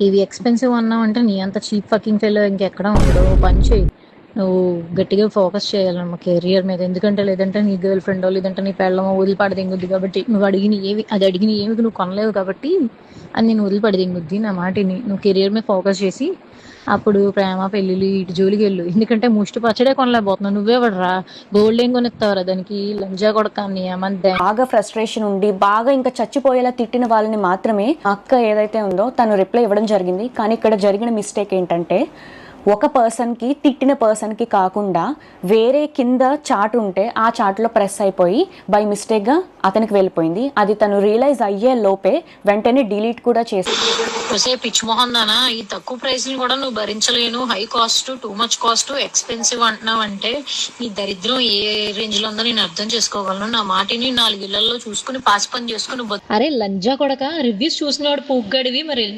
ఇవి ఎక్స్పెన్సివ్ అన్నావు అంటే నీ అంత చీప్ ఫకింగ్ ఫెలో ఇంకెక్కడ ఉండదు పని చేయి నువ్వు గట్టిగా ఫోకస్ చేయాలన్నమా కెరియర్ మీద. ఎందుకంటే లేదంటే నీ గర్ల్ ఫ్రెండ్ లేదంటే నీ పెళ్ళమో వదిలిపడదింగుద్ది కాబట్టి నువ్వు అడిగిన ఏవి అది అడిగిన ఏమి నువ్వు కొనలేవు కాబట్టి అది నేను వదిలిపడదింగుద్ది నా మాటిని. నువ్వు కెరియర్ మీద ఫోకస్ చేసి అప్పుడు ప్రేమ పెళ్ళిళ్ళు ఇటు జోలికి వెళ్ళు. ఎందుకంటే ముష్టి పచ్చడే కొనలేకపోతున్నావు. నువ్వే పడరా. గోల్డ్ ఏం కొనిస్తావురా దానికి? లంజా కొడకాన్ని ఏమంతే బాగా ఫ్రస్ట్రేషన్ ఉండి బాగా ఇంకా చచ్చిపోయేలా తిట్టిన వాళ్ళని మాత్రమే అక్క ఏదైతే ఉందో తను రిప్లై ఇవ్వడం జరిగింది. కానీ ఇక్కడ జరిగిన మిస్టేక్ ఏంటంటే ఒక పర్సన్కి తిట్టిన పర్సన్కి కాకుండా వేరే కింద చాట్ ఉంటే ఆ చాట్లో ప్రెస్ అయిపోయి బై మిస్టేక్గా అతనికి వెళ్ళిపోయింది. అది తను రియలైజ్ అయ్యే లోపే వెంటనే డిలీట్ కూడా చేసి ఒసే పిచ్ మొహన్ దానా ఈ తక్కువ ప్రైస్ని కూడా నువ్వు భరించలేను. High cost too much cost expensive అంటున్నావు అంటే నీ దరిద్రం ఏ రేంజ్లో ఉందో నేను అర్థం చేసుకోగలను. నా మాటిని నాలుగు ఇళ్ళలో చూసుకుని పాస్ పని చేసుకుని అరే లంజా కొడక రివ్యూస్ చూసినవాడు పూగ్గడివి మరి.